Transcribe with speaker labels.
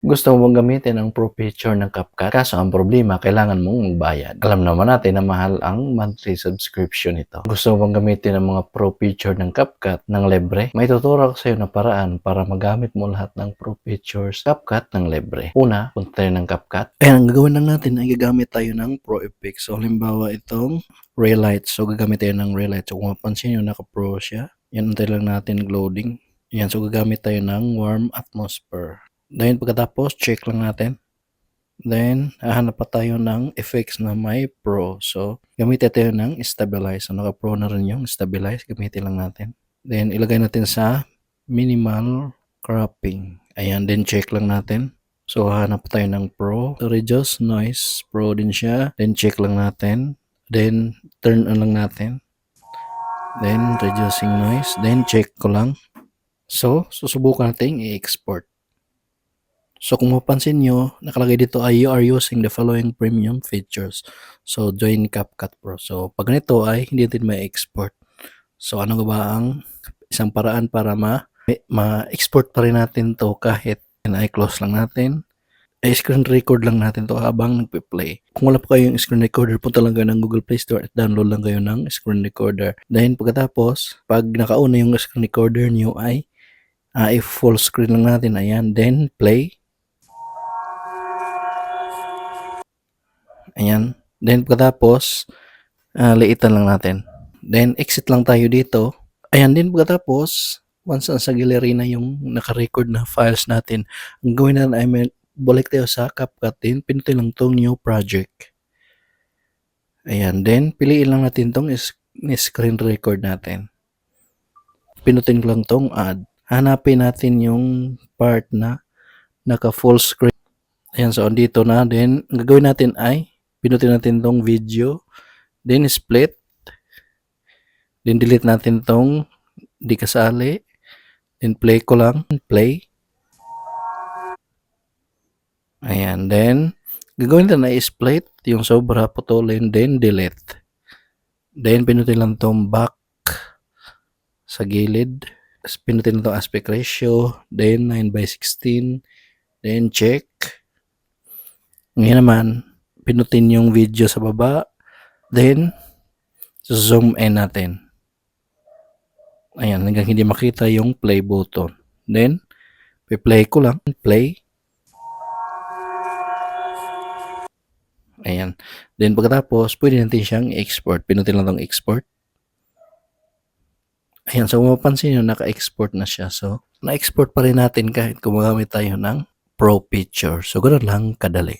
Speaker 1: Gusto mo bang gamitin ang Pro Feature ng CapCut? Kaso ang problema, kailangan mong magbayad. Alam naman natin na mahal ang monthly subscription nito. Gusto mo bang gamitin ang mga Pro Feature ng CapCut ng libre? May tuturo ko sa iyo na paraan para magamit mo lahat ng Pro Features CapCut ng libre. Una, punta ng CapCut. Ayan, ang gagawin lang natin ay gagamit tayo ng Pro Effects. So, halimbawa itong Ray Light. So, gagamit tayo ng Ray Light. So, kung mapansin nyo, naka-pro siya. Yan, antay lang natin loading. Yan, so gagamit tayo ng Warm Atmosphere. Then pagkatapos, check lang natin. Then, hahanap pa tayo ng effects na may pro. So, gamitin tayo ng stabilize. So, naka-pro na rin yung stabilize. Gamitin lang natin. Then, ilagay natin sa minimal cropping. Ayan, then check lang natin. So, hahanap pa tayo ng pro. So, reduce noise. Pro din siya. Then, check lang natin. Then, turn on lang natin. Then, reducing noise. Then, check ko lang. So, susubukan natin i-export. So kung mapansin nyo, nakalagay dito ay you are using the following premium features. So join CapCut Pro. So pag ganito ay hindi din may export. So ano ba ang isang paraan para ma ma-export pa rin natin to kahit ay close lang natin. Ay screen record lang natin to habang nagpe-play. Kung wala pa kayong screen recorder, punta lang kayo ng Google Play Store at download lang kayo ng screen recorder. Then pagkatapos, pag nakauna yung screen recorder nyo ay uh, i-full screen lang natin. Ayan, then play. Ayan. Then pagkatapos, uh, liitan lang natin. Then exit lang tayo dito. Ayan din pagkatapos, once sa gallery na yung naka-record na files natin, ang gawin natin ay may, balik tayo sa CapCut din, pinutin lang tong new project. Ayan, then piliin lang natin tong screen record natin. Pinutin lang tong add. Hanapin natin yung part na naka full screen. Ayan, so dito na. Then, gagawin natin ay pinutin natin tong video. Then, split. Then, delete natin tong di kasali. Then, play ko lang. Play. Ayan. Then, gagawin natin na split. Yung sobra putulin. Then, delete. Then, pinutin lang tong back sa gilid. Tapos, Pinutin lang tong aspect ratio. Then, 9 by 16. Then, check. Ngayon naman, pinutin yung video sa baba. Then, zoom in natin. Ayan, hanggang hindi makita yung play button. Then, play ko lang. Play. Ayan. Then, pagkatapos, pwede natin siyang export. Pinutin lang tong export. Ayan, so mapapansin nyo, naka-export na siya. So, na-export pa rin natin kahit gumagamit tayo ng Pro Picture. So, ganoon lang kadali.